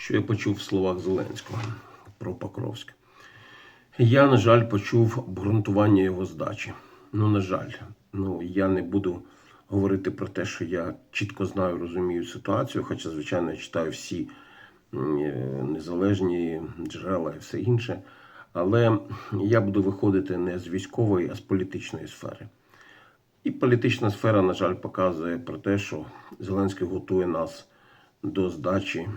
що я почув в словах Зеленського про Покровськ. Я, на жаль, почув обґрунтування його здачі. Ну, на жаль, ну я не буду говорити про те, що я чітко знаю, розумію ситуацію, хоча, звичайно, я читаю всі е, незалежні джерела і все інше. Але я буду виходити не з військової, а з політичної сфери. І політична сфера, на жаль, показує про те, що Зеленський готує нас до здачі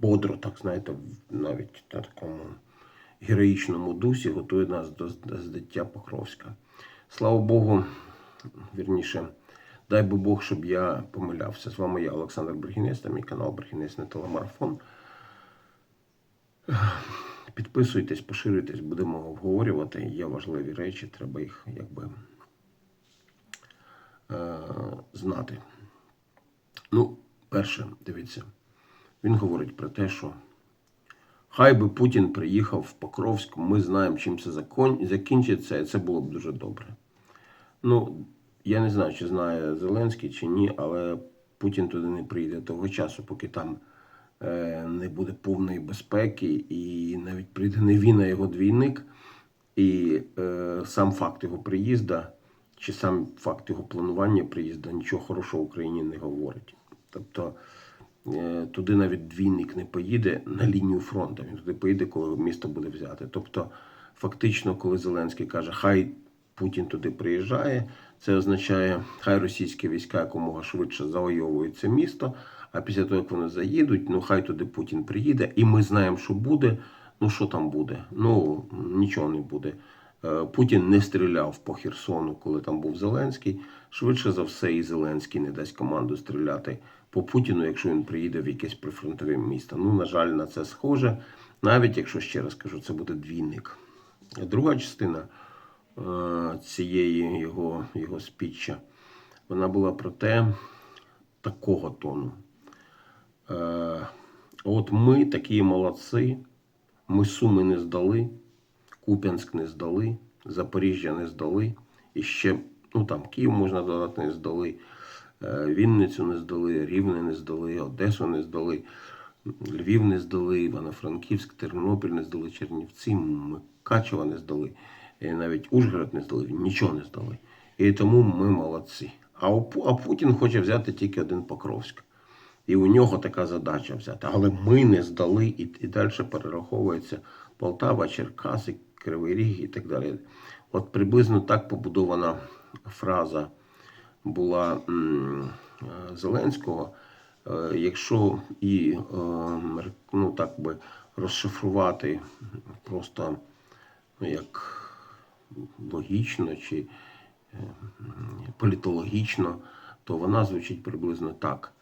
бодро, так знаєте, навіть на такому героїчному дусі готує нас до здаття Покровська. Слава Богу, вірніше, дай би Бог, щоб я помилявся. З вами я, Олександр Бригінець, та мій канал Бригінець на телемарафон. Підписуйтесь, поширюйтесь, будемо обговорювати. Є важливі речі, треба їх якби е, знати. Ну, перше, дивіться, він говорить про те, що хай би Путін приїхав в Покровськ, ми знаємо, чим це закінчиться, і це було б дуже добре. Ну, я не знаю, чи знає Зеленський чи ні, але Путін туди не прийде того часу, поки там е, не буде повної безпеки, і навіть прийде не він, а його двійник. І е, сам факт його приїзду, чи сам факт його планування приїзду нічого хорошого Україні не говорить. Тобто е, туди навіть двійник не поїде на лінію фронту. Він туди поїде, коли місто буде взяте. Тобто, фактично, коли Зеленський каже, хай Путін туди приїжджає, це означає, хай російські війська якомога швидше завойовують це місто. А після того, як вони заїдуть, ну хай туди Путін приїде, і ми знаємо, що буде. Ну що там буде? Ну нічого не буде. Е, Путін не стріляв по Херсону, коли там був Зеленський. Швидше за все, і Зеленський не дасть команду стріляти по Путіну, якщо він приїде в якесь прифронтове місто. Ну, на жаль, на це схоже. Навіть якщо ще раз кажу, це буде двійник. Друга частина е, цієї його, його спіччя, вона була про те, такого тону. Е, От ми такі молодці, ми Суми не здали, Куп'янськ не здали, Запоріжжя не здали. І ще, ну там Київ можна додати, не здали, Вінницю не здали, Рівне не здали, Одесу не здали, Львів не здали, Івано-Франківськ, Тернопіль не здали, Чернівці, Микачева не здали, і навіть Ужгород не здали, нічого не здали. І тому ми молодці. А, а Путін хоче взяти тільки один Покровськ. І у нього така задача взяти. Але ми не здали і, і далі перераховується Полтава, Черкаси, Кривий Ріг і так далі. От приблизно так побудована фраза була е, Зеленського. Е, Якщо і е, ну, так би розшифрувати просто ну, як логічно чи політологічно, то вона звучить приблизно так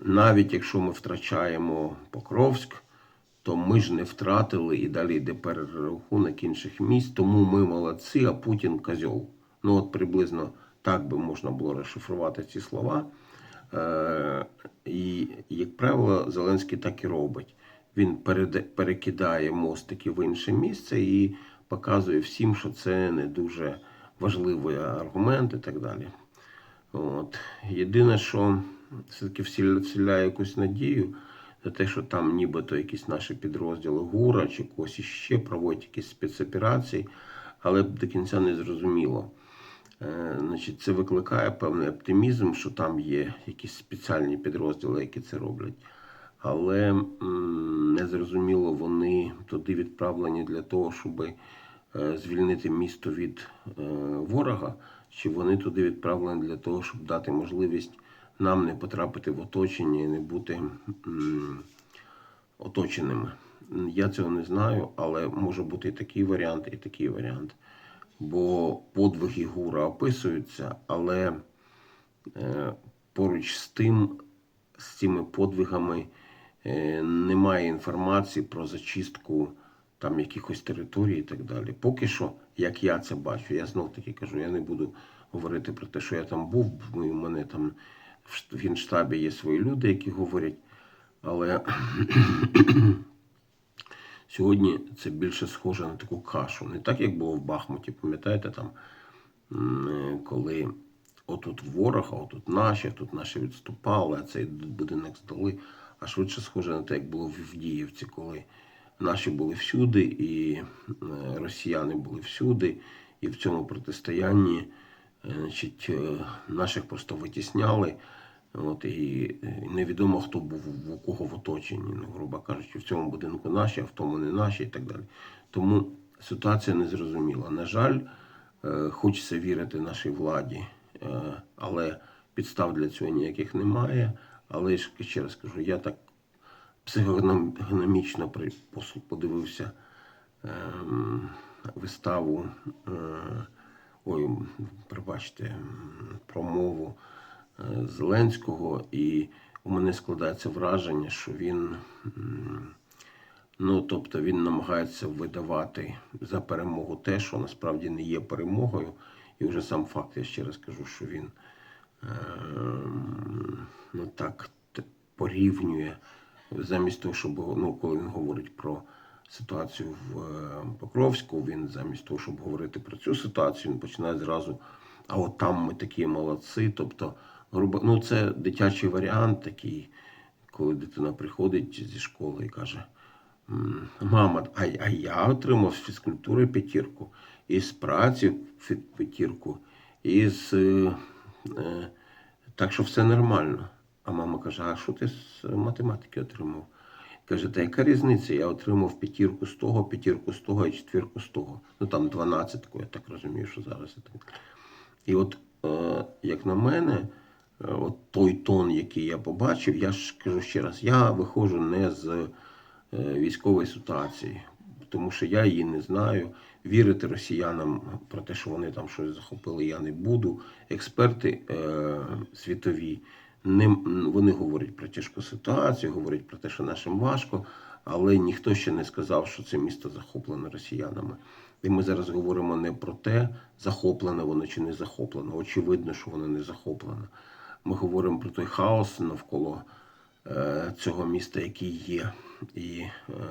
навіть якщо ми втрачаємо Покровськ, то ми ж не втратили і далі йде перерахунок інших міст, тому ми молодці, а Путін козьол. Ну от приблизно так би можна було розшифрувати ці слова. Е, і, як правило, Зеленський так і робить. Він перекидає мостики в інше місце і показує всім, що це не дуже важливий аргумент і так далі. От. Єдине, що все-таки вселяє якусь надію на те, що там нібито якісь наші підрозділи ГУРа чи когось іще проводять якісь спецоперації, але до кінця не зрозуміло. Е, Значить, це викликає певний оптимізм, що там є якісь спеціальні підрозділи, які це роблять. Але м, не зрозуміло, вони туди відправлені для того, щоб е, звільнити місто від е, ворога, чи вони туди відправлені для того, щоб дати можливість нам не потрапити в оточення і не бути оточеними. Я цього не знаю, але може бути і такий варіант, і такий варіант. Бо подвиги Гура описуються, але е, поруч з тим, з цими подвигами е, немає інформації про зачистку там якихось територій і так далі. Поки що, як я це бачу, я знов таки кажу, я не буду говорити про те, що я там був, бо у мене там в в генштабі є свої люди, які говорять, але Сьогодні це більше схоже на таку кашу. Не так, як було в Бахмуті, пам'ятаєте, там, е, коли отут ворог, а отут наші, тут наші відступали, а цей будинок здали. а швидше схоже на те, як було в Авдіївці, коли наші були всюди, і е, росіяни були всюди, і в цьому протистоянні значить, е, наших просто витісняли. От, і невідомо, хто був у кого в оточенні, ну, грубо кажучи, в цьому будинку наші, а в тому не наші і так далі. Тому ситуація незрозуміла. На жаль, е, хочеться вірити нашій владі, е, але підстав для цього ніяких немає. Але ще раз кажу, я так психогномічно при- подивився ем, виставу, е, ой, пробачте, промову Зеленського, і у мене складається враження, що він, ну тобто він намагається видавати за перемогу те, що насправді не є перемогою. І вже сам факт, я ще раз кажу, що він ем, ну так порівнює замість того, щоб ну, коли він говорить про ситуацію в е, Покровську, він замість того, щоб говорити про цю ситуацію, він починає зразу. А от там ми такі молодці. Тобто, грубо, ну це дитячий варіант такий, коли дитина приходить зі школи і каже: Мама, а, а я отримав з фізкультури п'ятірку, і з праці п'ятірку, і з. е, е, так що все нормально. А мама каже: а що ти з математики отримав? Каже, та яка різниця? Я отримав п'ятірку з того, п'ятірку з того і четвірку з того. Ну там дванадцятку, я так розумію, що зараз. і от, е, як на мене, от той тон, який я побачив, я ж кажу ще раз, я виходжу не з е, військової ситуації, тому що я її не знаю. Вірити росіянам про те, що вони там щось захопили, я не буду. Експерти е, світові не, вони говорять про тяжку ситуацію, говорять про те, що нашим важко, але ніхто ще не сказав, що це місто захоплене росіянами. І ми зараз говоримо не про те, захоплене воно чи не захоплено. Очевидно, що воно не захоплено. Ми говоримо про той хаос навколо е, цього міста, який є. І е,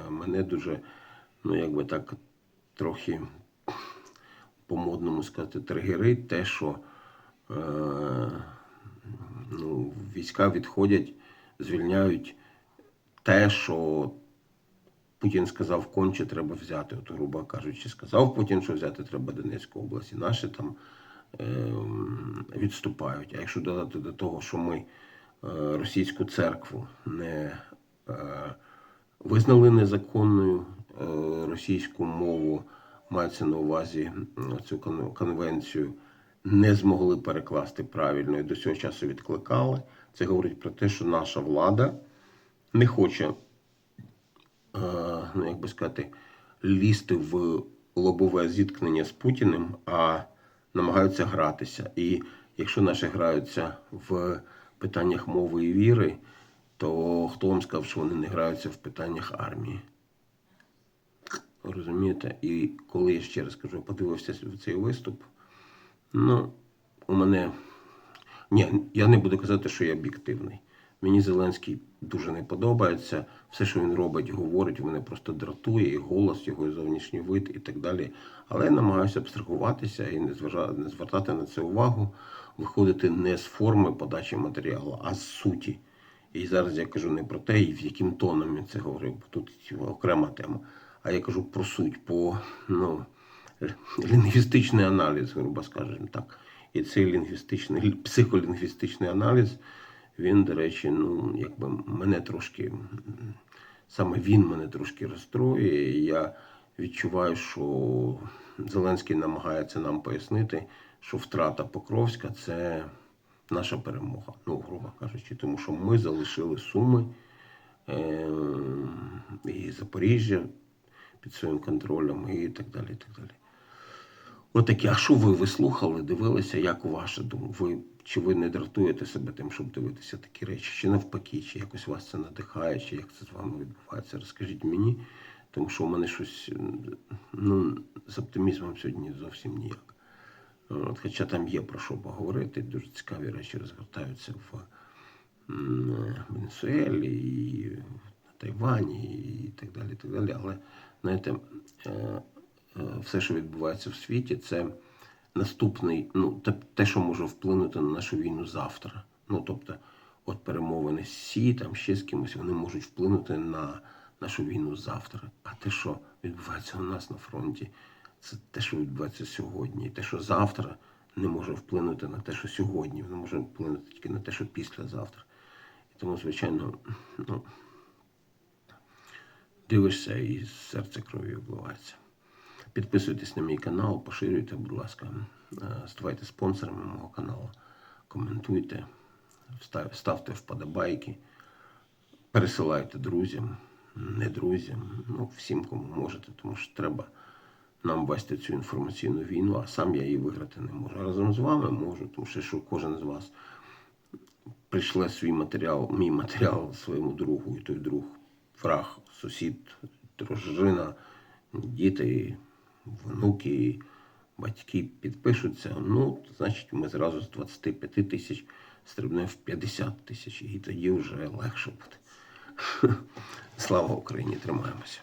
мене дуже, ну якби так, трохи по-модному сказати, тригерить те, що е, ну, війська відходять, звільняють те, що Путін сказав, конче треба взяти. От, грубо кажучи, сказав Путін, що взяти треба Донецьку область, і наші там відступають. А якщо додати до того, що ми е, російську церкву не е, визнали незаконною, е, російську мову мається на увазі цю конвенцію, не змогли перекласти правильно і до цього часу відкликали. Це говорить про те, що наша влада не хоче ну, як би сказати, лізти в лобове зіткнення з Путіним, а намагаються гратися. І якщо наші граються в питаннях мови і віри, то хто вам сказав, що вони не граються в питаннях армії? Розумієте? І коли я ще раз кажу, подивився цей виступ, ну, у мене. Ні, я не буду казати, що я об'єктивний. Мені Зеленський дуже не подобається. Все, що він робить, говорить, мене просто дратує, і голос, його і зовнішній вид і так далі. Але я намагаюся абстрагуватися і не звертати на це увагу, виходити не з форми подачі матеріалу, а з суті. І зараз я кажу не про те, і в яким тоном я це говорив, бо тут окрема тема. А я кажу про суть, по ну, лінгвістичний аналіз, грубо скажемо так. І цей лінгвістичний, психолінгвістичний аналіз, він, до речі, ну, якби мене трошки, саме він мене трошки розстроює. Я відчуваю, що Зеленський намагається нам пояснити, що втрата Покровська це наша перемога, ну, грубо кажучи, тому що ми залишили Суми е, і Запоріжжя під своїм контролем і так далі. І так далі. Отакі, а що ви, ви слухали, дивилися, як ваша думка? Ви, чи ви не дратуєте себе тим, щоб дивитися такі речі? Чи навпаки, чи якось вас це надихає, чи як це з вами відбувається? Розкажіть мені, тому що у мене щось ну, з оптимізмом сьогодні зовсім ніяк. От, хоча там є про що поговорити, дуже цікаві речі розгортаються в Венесуелі, і на Тайвані, і так далі. І так далі. Але знаєте, е, все, що відбувається в світі, це наступний, ну, те, що може вплинути на нашу війну завтра. Ну, тобто, от перемовини з Сі, там ще з кимось, вони можуть вплинути на нашу війну завтра. А те, що відбувається у нас на фронті, це те, що відбувається сьогодні. І те, що завтра не може вплинути на те, що сьогодні, воно може вплинути тільки на те, що післязавтра. І тому, звичайно, ну, дивишся і серце кров'ю обливається. Підписуйтесь на мій канал, поширюйте, будь ласка, е, ставайте спонсорами мого каналу, коментуйте, ставте вподобайки, пересилайте друзям, не друзям, ну всім, кому можете, тому що треба нам вести цю інформаційну війну, а сам я її виграти не можу. Разом з вами можу, тому що, що кожен з вас прийшле свій матеріал, мій матеріал своєму другу, і той друг, враг, сусід, дружина, діти, внуки, батьки підпишуться. Ну, значить, ми зразу з 25 тисяч стрибнемо в 50 тисяч, і тоді вже легше буде. Слава Україні! Тримаємося.